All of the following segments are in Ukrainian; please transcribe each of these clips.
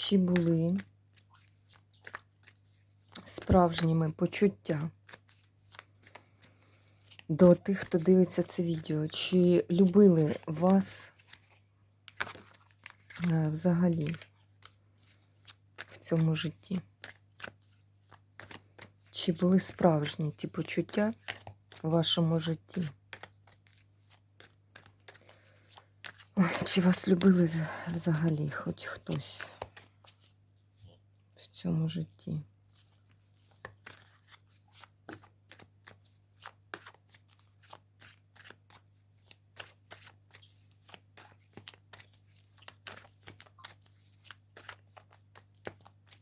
чи були справжніми почуття до тих, хто дивиться це відео, чи любили вас е, взагалі в цьому житті? Чи були справжні ті почуття в вашому житті? Ой, чи вас любили взагалі хоч хтось цьому житті?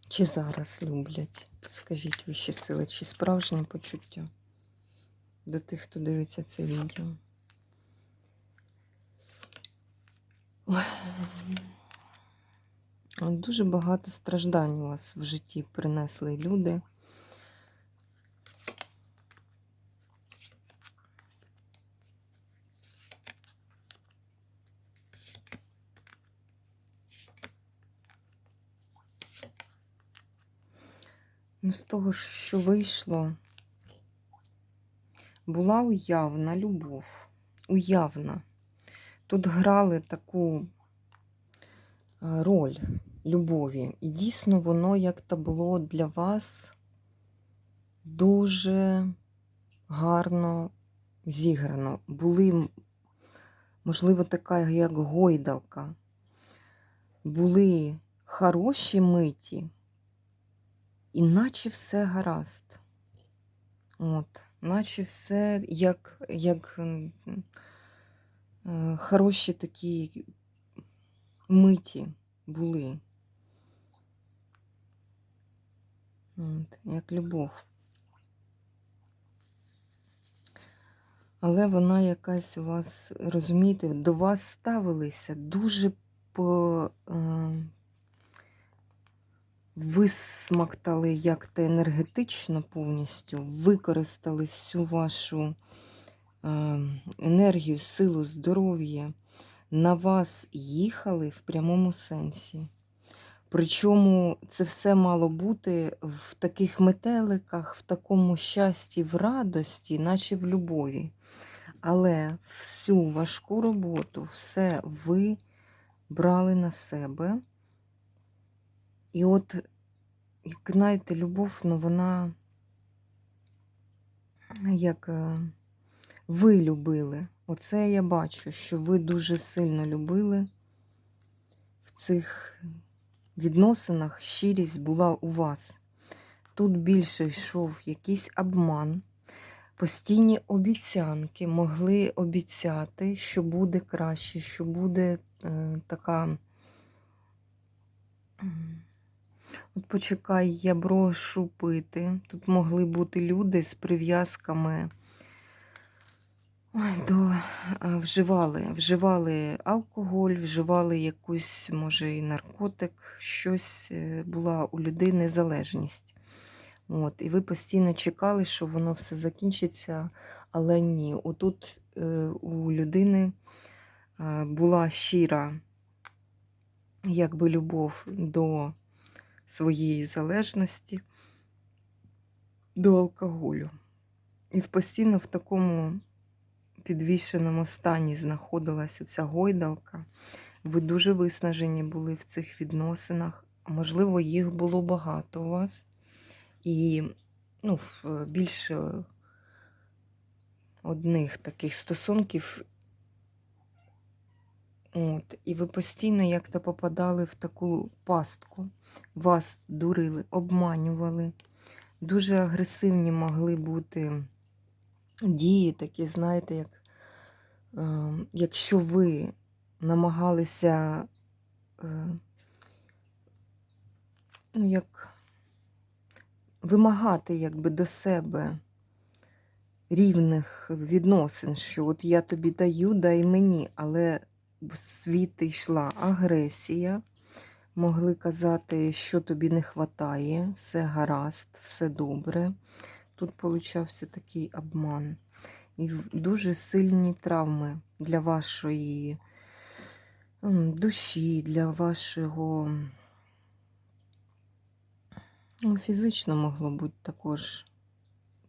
Чи зараз люблять? Скажіть вищі сили, чи справжнє почуття до тих, хто дивиться це відео? Ой. Дуже багато страждань у вас в житті принесли люди. Ну, з того, що вийшло, була уявна любов. Уявна. Тут грали таку е, роль любові. І дійсно воно як-то було для вас дуже гарно зіграно. Були, можливо, така як гойдалка. Були хороші миті, і наче все гаразд. От, наче все як, як е, хороші такі миті були. От, як любов. Але вона якась у вас, розумієте, до вас ставилися дуже по. Е, висмактали як-то енергетично повністю, використали всю вашу е, енергію, силу, здоров'я, на вас їхали в прямому сенсі. Причому це все мало бути в таких метеликах, в такому щасті, в радості, наче в любові. Але всю важку роботу, все ви брали на себе. І от, як знаєте, любов, ну вона як е, ви любили. Оце я бачу, що ви дуже сильно любили в цих відносинах, щирість була у вас. Тут більше йшов якийсь обман, постійні обіцянки могли обіцяти, що буде краще, що буде е, така. От почекай, я брошу пити. Тут могли бути люди з прив'язками до вживали, вживали алкоголь, вживали якусь, може, і наркотик, щось е, була у людини залежність. От, і ви постійно чекали, що воно все закінчиться, але ні. Отут е, у людини е, була щира якби любов до своєї залежності, до алкоголю. І постійно в такому підвішеному стані знаходилась оця гойдалка. Ви дуже виснажені були в цих відносинах. Можливо, їх було багато у вас. І ну, більше одних таких стосунків. От, і ви постійно як-то попадали в таку пастку. Вас дурили, обманювали. Дуже агресивні могли бути дії, такі, знаєте, як якщо ви намагалися е, ну, як вимагати якби до себе рівних відносин, що от я тобі даю, дай мені, але в світ йшла агресія. Могли казати, що тобі не вистачає, все гаразд, все добре. Тут получався такий обман. І дуже сильні травми для вашої душі, для вашого ну, фізично могло бути також.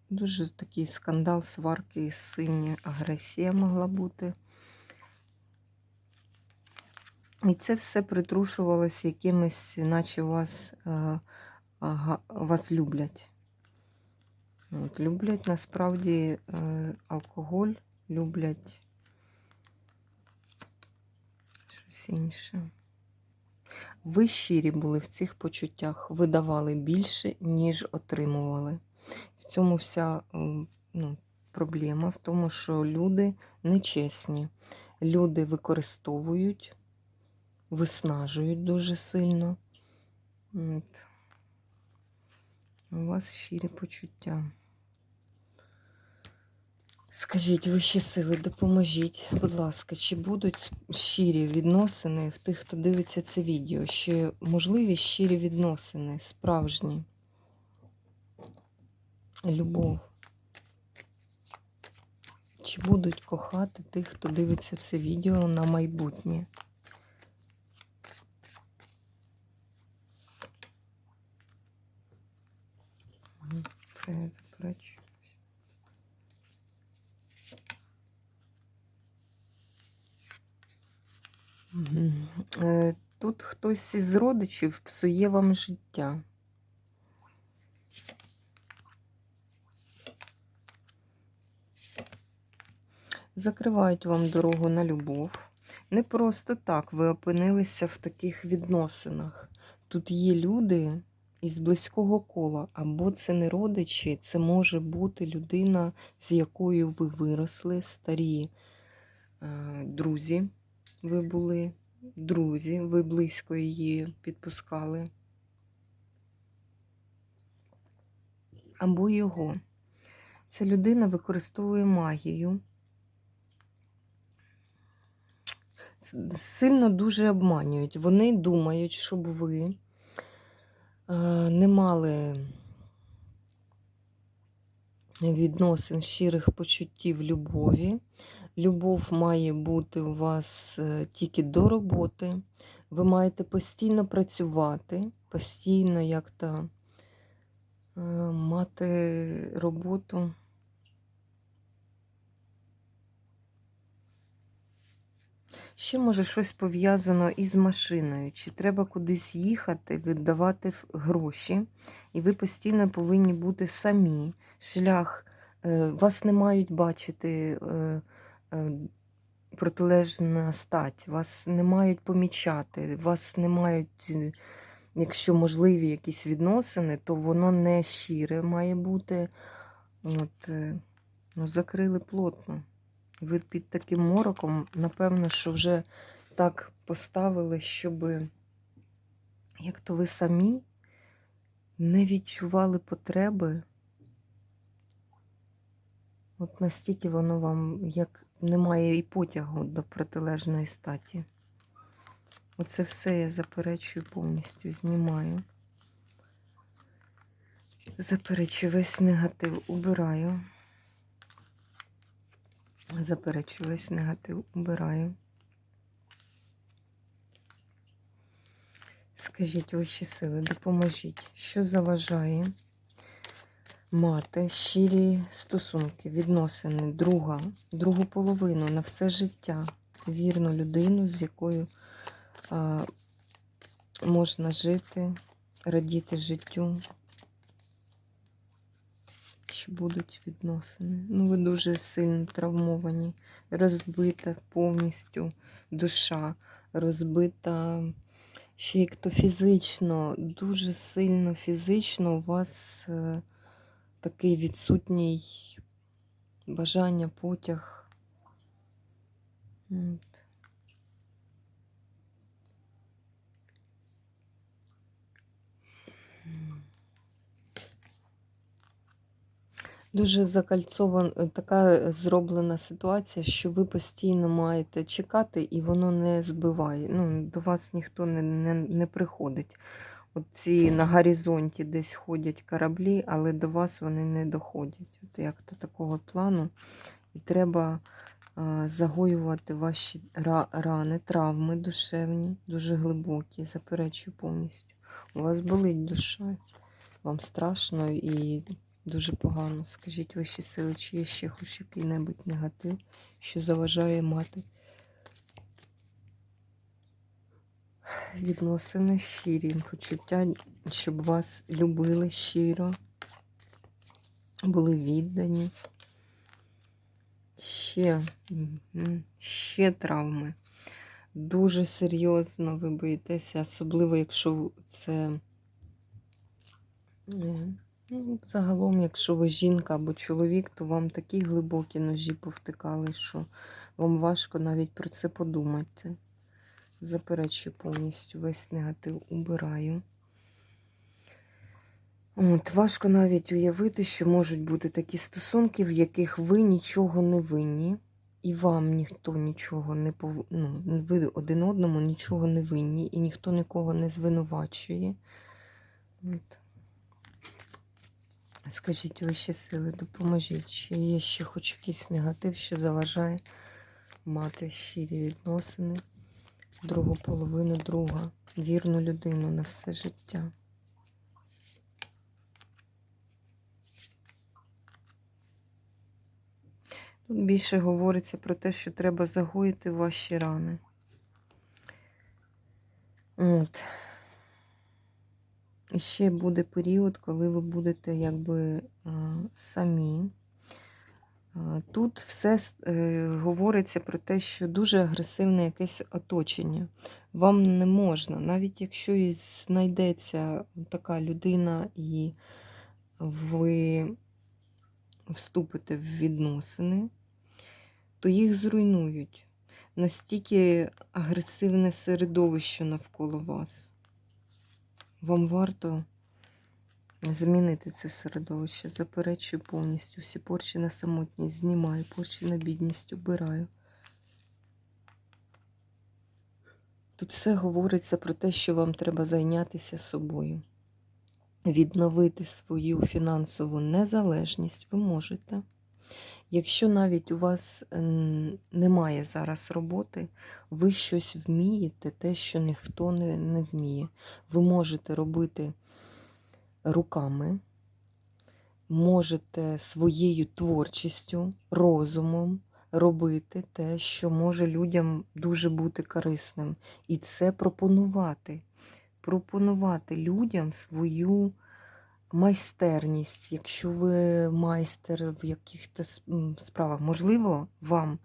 Дуже такий скандал, сварки, сильні агресія могла бути. І це все притрушувалося якимось, наче вас, е, вас люблять. От, люблять насправді е, алкоголь, люблять щось інше. Ви щирі були в цих почуттях, ви давали більше, ніж отримували. В цьому вся м, ну, проблема в тому, що люди нечесні. Люди використовують, виснажують дуже сильно. От. У вас щирі почуття. Скажіть, вищі сили, допоможіть, будь ласка, чи будуть щирі відносини в тих, хто дивиться це відео? Чи можливі щирі відносини, справжні? Любов? Чи будуть кохати тих, хто дивиться це відео на майбутнє? Це я заперечуюсь. Мгм. Е, Тут хтось із родичів псує вам життя. Закривають вам дорогу на любов. Не просто так ви опинилися в таких відносинах. Тут є люди із близького кола, або це не родичі, це може бути людина, з якою ви виросли, старі е, друзі. Ви були друзі, ви близько її підпускали. Або його. Ця людина використовує магію. Сильно дуже обманюють. Вони думають, щоб ви е, не мали відносин щирих почуттів любові. Любов має бути у вас е, тільки до роботи. Ви маєте постійно працювати, постійно як-то е, мати роботу. Ще може щось пов'язано із машиною. Чи треба кудись їхати, віддавати гроші, і ви постійно повинні бути самі. Шлях е, вас не мають бачити е, е, протилежна стать, вас не мають помічати, вас не мають, якщо можливі якісь відносини, то воно не щире має бути. От, ну, закрили плотно. Ви під таким мороком, напевно, що вже так поставили, щоб як то ви самі не відчували потреби. От настільки воно вам як немає і потягу до протилежної статі. Оце все я заперечую повністю, знімаю. Заперечую весь негатив, убираю. Заперечую весь негатив, убираю. Скажіть, вищі сили, допоможіть, що заважає мати щирі стосунки, відносини, друга, другу половину на все життя, вірну людину, з якою а, можна жити, радіти життю. Що будуть відносини. Ну, ви дуже сильно травмовані, розбита повністю душа, розбита ще як то фізично, дуже сильно фізично у вас е, такий відсутній бажання потяг. От. Дуже закальцована е, така е, зроблена ситуація, що ви постійно маєте чекати, і воно не збиває. Ну, До вас ніхто не не, не приходить. От ці на горизонті десь ходять кораблі, але до вас вони не доходять. От як то такого плану. І треба загоювати ваші рани, травми душевні, дуже глибокі, заперечую повністю. У вас болить душа, вам страшно і дуже погано. Скажіть вищі сили, чи є ще хоч який-небудь негатив, що заважає мати відносини щирі, почуття, щоб вас любили щиро, були віддані. Ще, ще травми. Дуже серйозно ви боїтеся, особливо, якщо це е, ну, загалом, якщо ви жінка або чоловік, то вам такі глибокі ножі повтикали, що вам важко навіть про це подумати. Заперечую повністю весь негатив убираю. От, важко навіть уявити, що можуть бути такі стосунки, в яких ви нічого не винні, і вам ніхто нічого не пов... ну, ви один одному нічого не винні, і ніхто нікого не звинувачує. От. Скажіть вищі сили, допоможіть, чи є ще хоч якийсь негатив, що заважає мати щирі відносини, другу половину друга, вірну людину на все життя. Тут більше говориться про те, що треба загоїти ваші рани. От. І ще буде період, коли ви будете якби самі. А, Тут все е, говориться про те, що дуже агресивне якесь оточення. Вам не можна, навіть якщо і знайдеться така людина, і ви вступите в відносини, то їх зруйнують. Настільки агресивне середовище навколо вас. Вам варто змінити це середовище. Заперечую повністю всі порчі на самотність, знімаю, порчі на бідність убираю. Тут все говориться про те, що вам треба зайнятися собою. Відновити свою фінансову незалежність ви можете. Якщо навіть у вас немає зараз роботи, ви щось вмієте, те, що ніхто не, не вміє. Ви можете робити руками, можете своєю творчістю, розумом робити те, що може людям дуже бути корисним. І це пропонувати. Пропонувати людям свою майстерність, якщо ви майстер в якихось справах, можливо, вам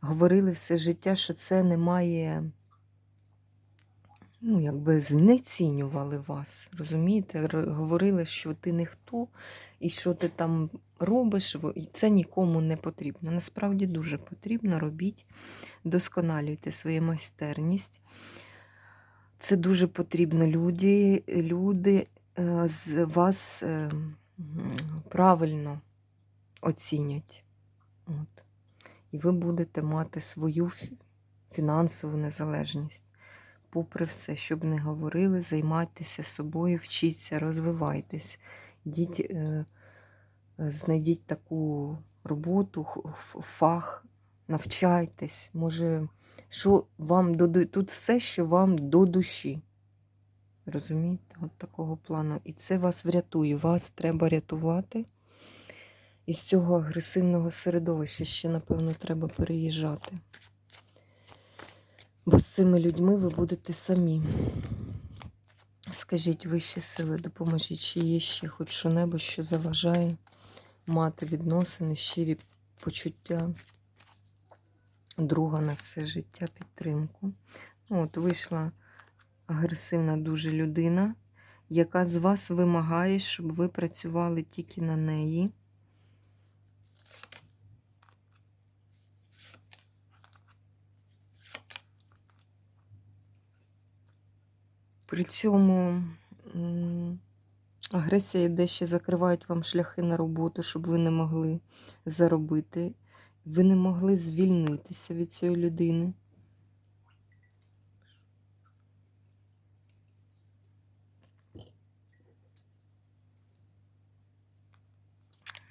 говорили все життя, що це не має, ну, якби знецінювали вас, розумієте? Говорили, що ти ніхто і що ти там робиш, і це нікому не потрібно. Насправді дуже потрібно, робіть, досконалюйте свою майстерність. Це дуже потрібно. Люди, люди е, з вас е, правильно оцінять. От. І ви будете мати свою фінансову незалежність. Попри все, щоб не говорили, займайтеся собою, вчіться, розвивайтесь. Йдіть, е, е, знайдіть таку роботу, фах, навчайтесь. Може, що вам до тут все, що вам до душі. Розумієте? От такого плану. І це вас врятує. Вас треба рятувати. Із цього агресивного середовища ще, напевно, треба переїжджати. Бо з цими людьми ви будете самі. Скажіть вищі сили, допоможіть, чи є ще хоч що-небудь, що заважає мати відносини, щирі почуття друга на все життя, підтримку. Ну, От вийшла агресивна дуже людина, яка з вас вимагає, щоб ви працювали тільки на неї. При цьому Агресія йде ще закривають вам шляхи на роботу, щоб ви не могли заробити. Ви не могли звільнитися від цієї людини.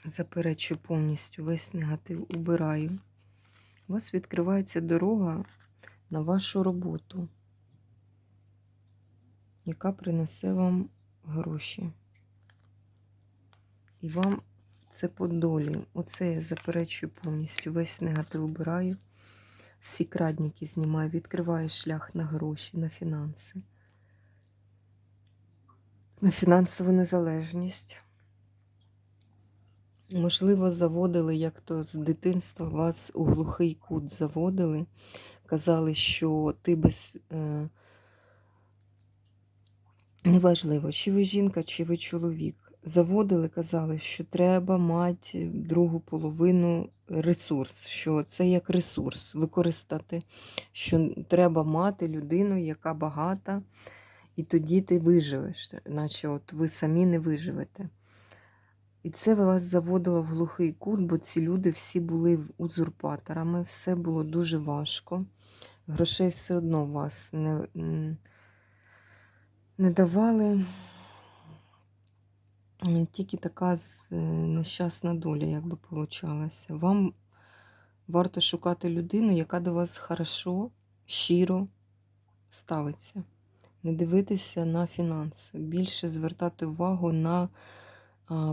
Заперечую повністю весь негатив убираю. У вас відкривається дорога на вашу роботу, яка принесе вам гроші. І вам це по долі. Оце я заперечую повністю. Весь негатив убираю. Всі крадники знімаю, відкриваю шлях на гроші, на фінанси, на фінансову незалежність. Можливо, заводили, як то з дитинства вас у глухий кут заводили. Казали, що ти без. Е, неважливо, чи ви жінка, чи ви чоловік. Заводили, казали, що треба мати другу половину ресурс, що це як ресурс використати, що треба мати людину, яка багата, і тоді ти виживеш, наче от ви самі не виживете. І це вас заводило в глухий кут, бо ці люди всі були узурпаторами, все було дуже важко. Грошей все одно у вас не, не давали. Тільки така е, нещасна доля, як би получалася. Вам варто шукати людину, яка до вас хорошо, щиро ставиться. Не дивитися на фінанси, більше звертати увагу на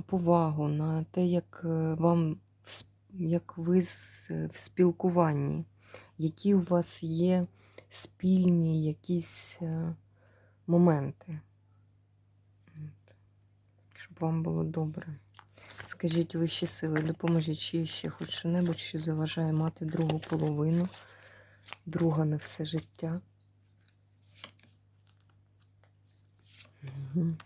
повагу, на те, як е, вам як ви в спілкуванні, які у вас є спільні якісь е, моменти. Щоб вам було добре. Скажіть вищі сили, допоможіть, чи ще хоч що-небудь, що заважає мати другу половину, друга на все життя. Угу.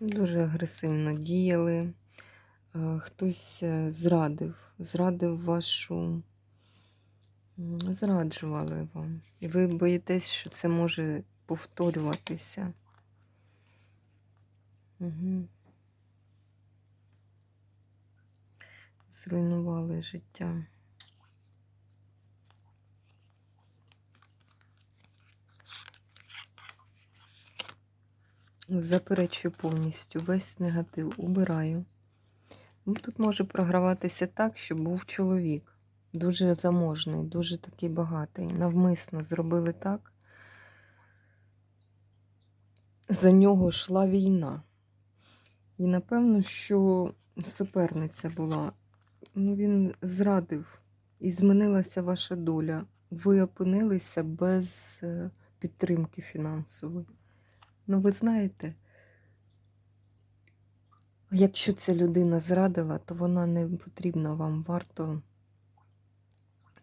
Дуже агресивно діяли. Е, хтось е, зрадив, зрадив вашу, зраджували вам. І ви боїтесь, що це може повторюватися. Угу. Зруйнували життя. Заперечую повністю весь негатив убираю. Ну, тут може програватися так, що був чоловік, дуже заможний, дуже такий багатий. Навмисно зробили так. За нього йшла війна. І напевно, що суперниця була. Ну, Він зрадив і змінилася ваша доля. Ви опинилися без е, підтримки фінансової. Ну, ви знаєте, якщо ця людина зрадила, то вона не потрібна вам варто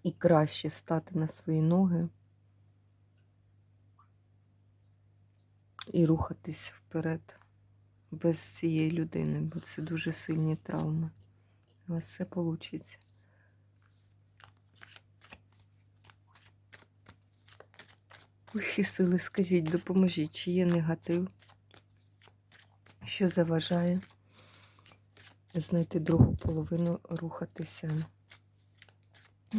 і краще стати на свої ноги і рухатись вперед без цієї людини, бо це дуже сильні травми. У вас все вийде. Вищі сили, скажіть, допоможіть, чи є негатив, що заважає знайти другу половину, рухатися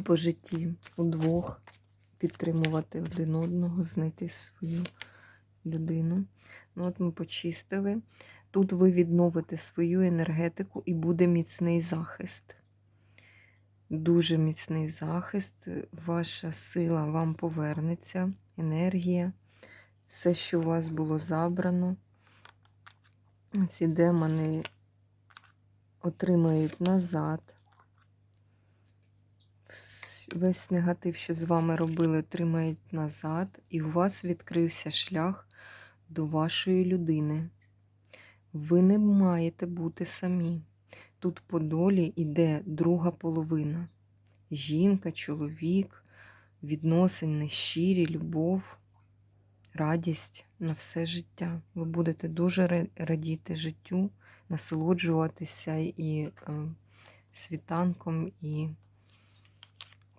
по житті удвох, підтримувати один одного, знайти свою людину. Ну, от ми почистили. Тут ви відновите свою енергетику і буде міцний захист. Дуже міцний захист, ваша сила вам повернеться енергія, все, що у вас було забрано. Ці демони отримають назад. Весь негатив, що з вами робили, отримають назад, і у вас відкрився шлях до вашої людини. Ви не маєте бути самі. Тут по долі йде друга половина. Жінка, чоловік, відносини, щирі, любов, радість на все життя. Ви будете дуже радіти життю, насолоджуватися і е, світанком, і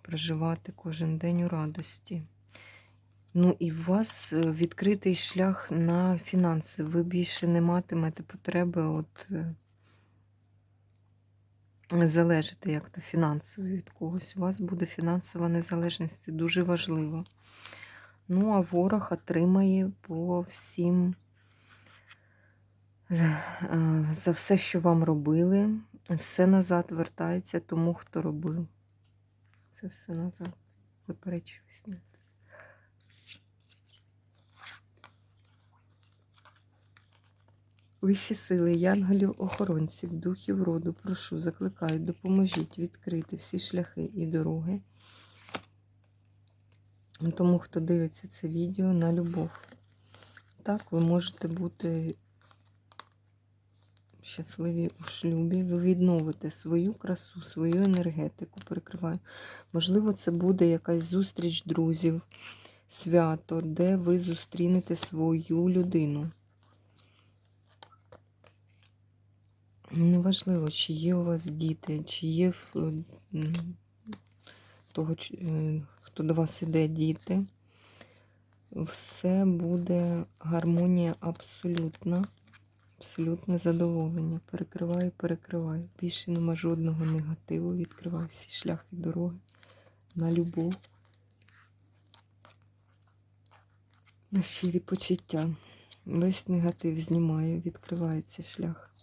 проживати кожен день у радості. Ну і у вас е, відкритий шлях на фінанси. Ви більше не матимете потреби от е, залежати як-то фінансово від когось. У вас буде фінансова незалежність. Дуже важливо. Ну, а ворог отримає по всім е, за все, що вам робили. Все назад вертається тому, хто робив. Це все назад. Виперечуюсь. Ні. Вищі сили, янголів, охоронців, духів роду, прошу, закликаю, допоможіть відкрити всі шляхи і дороги. Тому, хто дивиться це відео на любов. Так, ви можете бути щасливі у шлюбі, ви відновите свою красу, свою енергетику, перекриваю. Можливо, це буде якась зустріч друзів, свято, де ви зустрінете свою людину. Неважливо, чи є у вас діти, чи є того, е, хто до вас іде діти. Все буде гармонія абсолютна. Абсолютне задоволення. Перекриваю, перекриваю. Більше нема жодного негативу. Відкриваю всі шляхи дороги на любов, на щирі почуття. Весь негатив знімаю, відкривається шлях.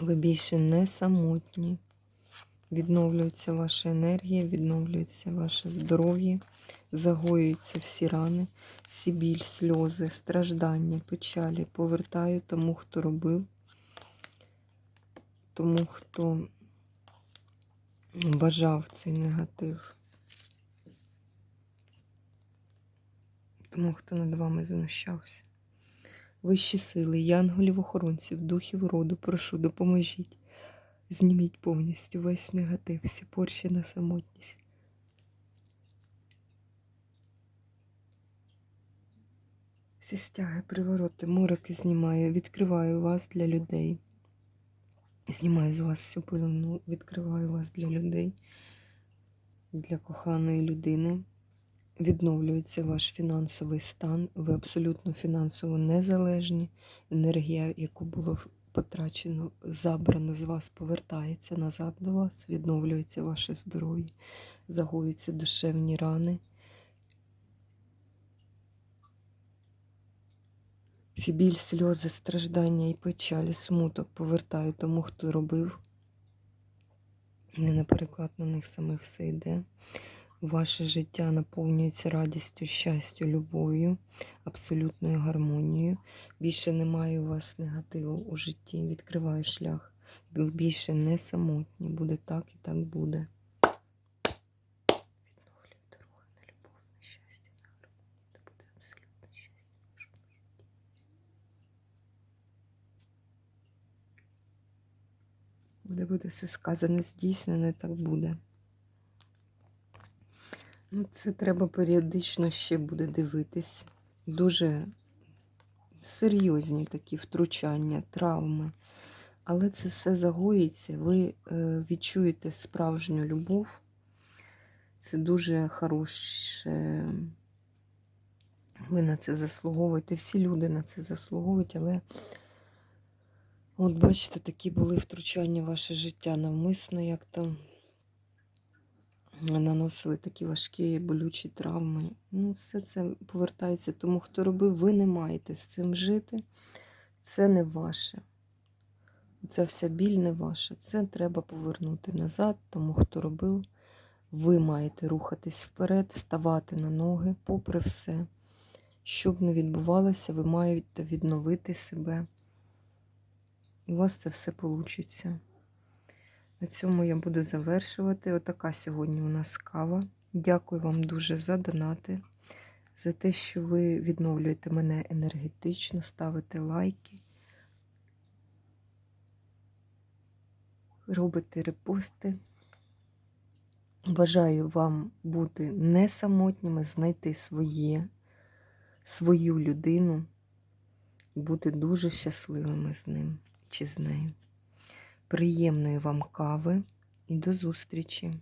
Ви більше не самотні. Відновлюється ваша енергія, відновлюється ваше здоров'я, загоюються всі рани, всі біль, сльози, страждання, печалі. Повертаю тому, хто робив, тому, хто бажав цей негатив. Тому, хто над вами знущався. Вищі сили, янголів, охоронців, духів роду, прошу, допоможіть. Зніміть повністю весь негатив, всі порші на самотність. Всі стяги, привороти, мороки знімаю, відкриваю вас для людей. Знімаю з вас всю пилину, відкриваю вас для людей, для коханої людини. Відновлюється ваш фінансовий стан, ви абсолютно фінансово незалежні. Енергія, яку було потрачено, забрано з вас, повертається назад до вас, відновлюється ваше здоров'я, загоюються душевні рани. Всі біль, сльози, страждання і печалі, смуток повертаю тому, хто робив. Не на переклад на них самих все йде. Ваше життя наповнюється радістю, щастю, любов'ю, абсолютною гармонією. Більше немає у вас негативу у житті. Відкриваю шлях. Більше не самотні. Буде так і так буде. Відновлюю дороги на любов, на щастя, на гармонію. Та буде абсолютне щастя в вашому житті. Буде буде все сказане, здійснене, так буде. Ну, це треба періодично ще буде дивитись. Дуже серйозні такі втручання, травми. Але це все загоїться, ви е, відчуєте справжню любов. Це дуже хороше. Ви на це заслуговуєте. Всі люди на це заслуговують, але от бачите, такі були втручання в ваше життя навмисно, як там наносили такі важкі болючі травми. Ну, все це повертається тому, хто робив, ви не маєте з цим жити. Це не ваше. Ця вся біль не ваша. Це треба повернути назад, тому хто робив. Ви маєте рухатись вперед, вставати на ноги, попри все. Що б не відбувалося, ви маєте відновити себе. І у вас це все вийде. На цьому я буду завершувати. Отака сьогодні у нас кава. Дякую вам дуже за донати, за те, що ви відновлюєте мене енергетично, ставите лайки, робите репости. Бажаю вам бути не самотніми, знайти своє, свою людину і бути дуже щасливими з ним чи з нею. Приємної вам кави і до зустрічі!